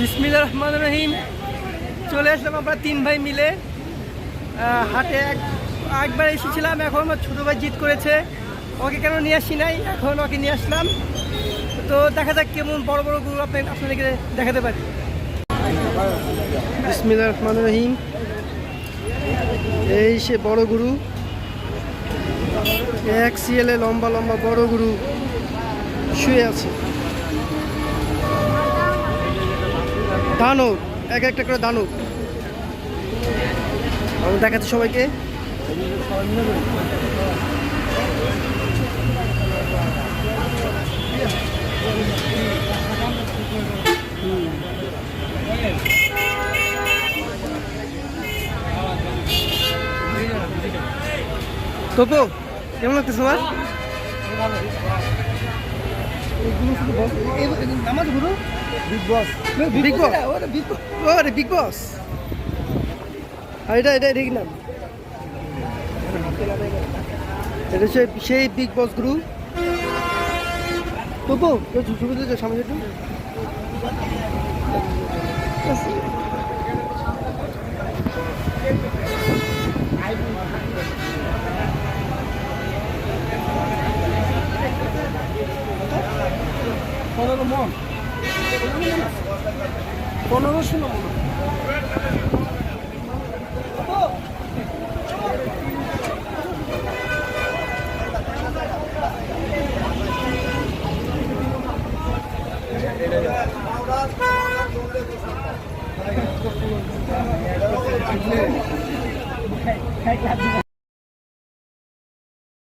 বিসমিল্লা রহমান রহিম। চলে আসলাম আমরা তিন ভাই মিলে। হাটে এক একবার এসেছিলাম, এখন আমার ছোটো ভাই জিত করেছে। ওকে কেন নিয়ে আসি নাই? এখন ওকে নিয়ে আসলাম। তো দেখা যাক কেমন বড় বড় গরু আপনি আপনাদেরকে দেখাতে পারি। বিসমিল্লা রহমান রহিম। এই সে বড় গুরু। এক সিএলে লম্বা লম্বা বড় গুরু। শুয়ে আছে। দানব এক একটা করে দানব। আমি দেখাচ্ছি সবাইকে। তোপো কেমন লাগতেছে তোমার? আমার গুরু বিগ বস বিগ বস ওরে বিগ বস আর এটা এটা এটা কি নাম? এটা হচ্ছে সেই বিগ বস গুরু তবু ছবি তুলছে সামনে একটু পনেরো মন ষোলো